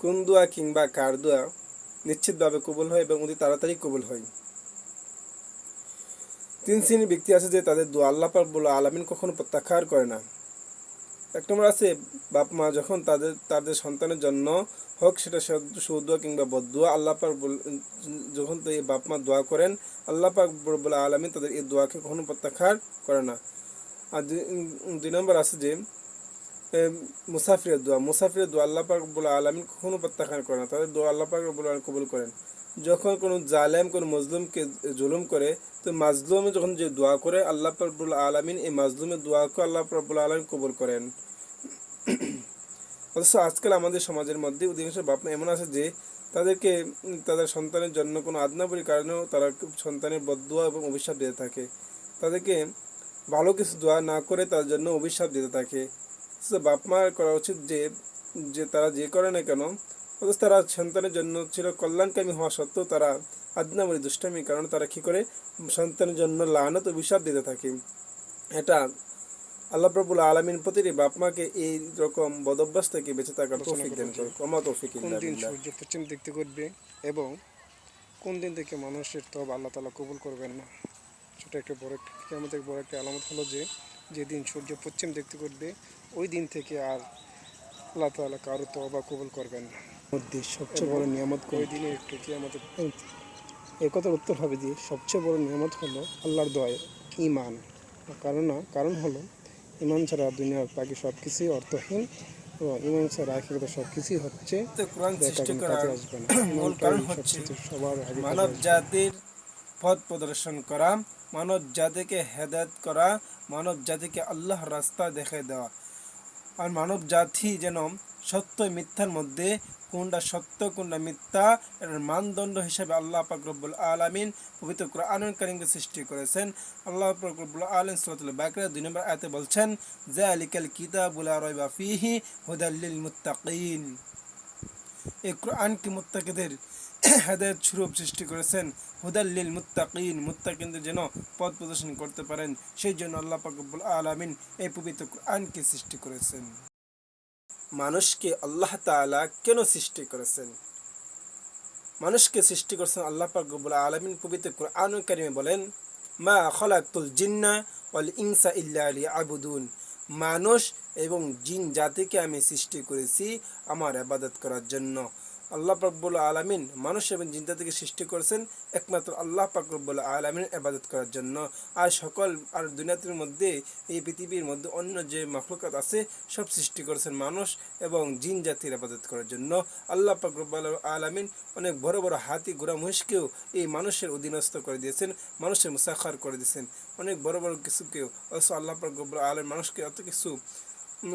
কোন দোয়া কিংবা কার দোয়া নিশ্চিতভাবে কবুল হয় এবং অতি তাড়াতাড়ি কবুল হয়। তিন শ্রেণির ব্যক্তি আছে যে তাদের দোয়া আল্লাহ পাকবুল আলামিন কখনো প্রত্যাখ্যান করে না। এক নম্বর আছে, বাপ মা যখন তাদের তাদের সন্তানের জন্য হোক সেটা সৌদুয়া কিংবা বদুয়া, আল্লাহ পাক যখন তো এই বাপ মা দোয়া করেন, আল্লাহ পাক বলে আলমিন তাদের এই দোয়াকে কখনো প্রত্যাখ্যান করে না। আর দুই নম্বর আছে যে মুসাফিরের দোয়া। মুসাফিরের দোয়া আল্লাহ পাক বলে আলমিন কখনো প্রত্যাখ্যান করে না। তাদের দোয়া আল্লাহ পাক বলে কবুল করেন। যখন কোনো জালেম, কোনো মজলুমকে জুলুম করে, তো মাজলুমে যখন যে দোয়া করে, আল্লাহ পাকবুল আলমিন এই মাজলুমের দোয়াকে আল্লাহ পাকবুল আলমিন কবুল করেন। অথচ আজকাল আমাদের সমাজের মধ্যে অধিকাংশ বাপমা এমন আছে যে, তাদেরকে তাদের সন্তানের জন্য কোনো আদনাবরীর কারণেও তারা সন্তানের বদুয়া এবং অভিশাপ দিতে থাকে। তাদেরকে ভালো কিছু দোয়া না করে তার জন্য অভিশাপ দিতে থাকে। বাপ মার করা উচিত যে যে তারা যে করে না কেন অথচ তারা সন্তানের জন্য ছিল কল্যাণকামী হওয়া সত্ত্বেও তারা আদনাবরী দুষ্টামি কারণ তারা কী করে? সন্তানের জন্য লানত অভিশাপ দিতে থাকে। এটা আল্লাহ প্রবুল আলমিন প্রতিটি বাপ মাকে এই রকম বদভ্যাস থেকে বেঁচে থাকার তৌফিক দান ওমা তৌফিক কোন দিন বিল্লাহ। সূর্য পশ্চিম দিক থেকে এবং কোন দিন থেকে মানুষের তব আল্লাহ তালা কবুল করবেন না? ছোটো একটা বড় একটা আমাদের বড় একটা আলামত হলো যে যেদিন সূর্য পশ্চিম দেখতে করবে ওই দিন থেকে আর আল্লাহ তালা কারও তো তবা কবল করবেন না। সবচেয়ে বড় নিয়ামত ওই দিনে একটু কি আমাদের এই কথার উত্তর হবে যে সবচেয়ে বড় নিয়ামত হলো আল্লাহর দয় ইমান কারণ কারণ হলো ইমান ছাড়া দুনিয়ার বাকি সব কিছুই অর্থহীন এবং ইমান ছাড়া আখিরাতে সব কিছুই হচ্ছে আসবে না। সবার মানব জাতির পথ প্রদর্শন করা, মানব জাতিকে হেদায়ত করা, মানব জাতিকে আল্লাহর রাস্তা দেখে দেওয়া। আর মানব জাতি যেন সত্য মিথ্যার মধ্যে, কোনটা সত্য, কোনটা মিথ্যা, এর মানদণ্ড হিসেবে আল্লাহ পাক রব্বুল আলামিন পবিত্র কোরআনুল কারীমকে সৃষ্টি করেছেন। আল্লাহ পাক রব্বুল আলামিন সূরাতুল বাকারা দুই নম্বর আয়াতে বলছেন, যালিকাল কিতাবুল লা রাইবা ফীহি হুদাল লিল মুত্তাকিন। এই কোরআনকে মুত্তাকিদের হেদায়ত স্বরূপ সৃষ্টি করেছেন? হুদাল্লিল মুত্তাকিন, মুত্তাকিনদের যেন পথ প্রদর্শন করতে পারেন, সেই জন্য আল্লাহ পাক রব্বুল আলামিন এই পবিত্র কোরআনকে সৃষ্টি করেছেন। মানুষকে আল্লাহ তাআলা কেন সৃষ্টি করেছেন? মানুষকে সৃষ্টি করেছেন আল্লাহ পাক রব্বুল আলামিন পবিত্র কোরআন কারিমে বলেন, মা খলাকুল জিন্না ওয়াল ইনসা ইল্লা লিয়াবুদুন। মানুষ এবং জিন জাতিকে আমি সৃষ্টি করেছি আমার আবাদত করার জন্য। আল্লাহ পাকবুল আলমিন মানুষ এবং জিন জাতিকে সৃষ্টি করেছেন একমাত্র আল্লাহ পাকরবুল আলমিন আবাদত করার জন্য। আর সকল, আর দুনিয়াতির মধ্যে, এই পৃথিবীর মধ্যে অন্য যে মখলুকাত আছে, সব সৃষ্টি করেছেন মানুষ এবং জিন জাতির আবাদত করার জন্য। আল্লাহ পাকরবুল আলমিন অনেক বড় বড় হাতি ঘোড়া মহিষকেও এই মানুষের অধীনস্থ করে দিয়েছেন, মানুষের মুসাখার করে দিয়েছেন। অনেক বড় বড় কিছুকেও, অথচ আল্লাহ পাকরবুল আলম মানুষকে অত কিছু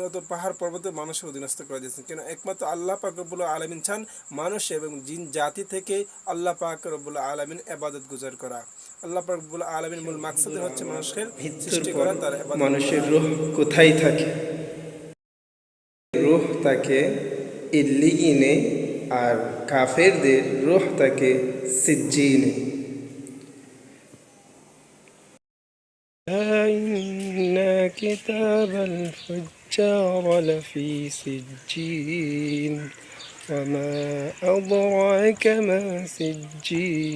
অত পাহাড় পর্বতে মানুষের অধীনস্থ করে দিয়েছেন কেন একমাত্র আল্লাহ পাক রব্বুল আলমিন চান মানুষ এবং জিন জাতি থেকে আল্লাহ পাক রব্বুল আলমিন এবাদত গুজার করা আল্লাহ পাক রব্বুল আলমিন মূল মাকসাদ হচ্ছে মানুষের সৃষ্টি করা তার ইবাদত মানুষের রূহ কোথায় থাকে রূহ থাকে ইল্লিগিনে আর কাফেরদের রূহ থাকে সিজ্জিনে إن كتاب الفجار لفي سجين. وما أدراك ما سجين.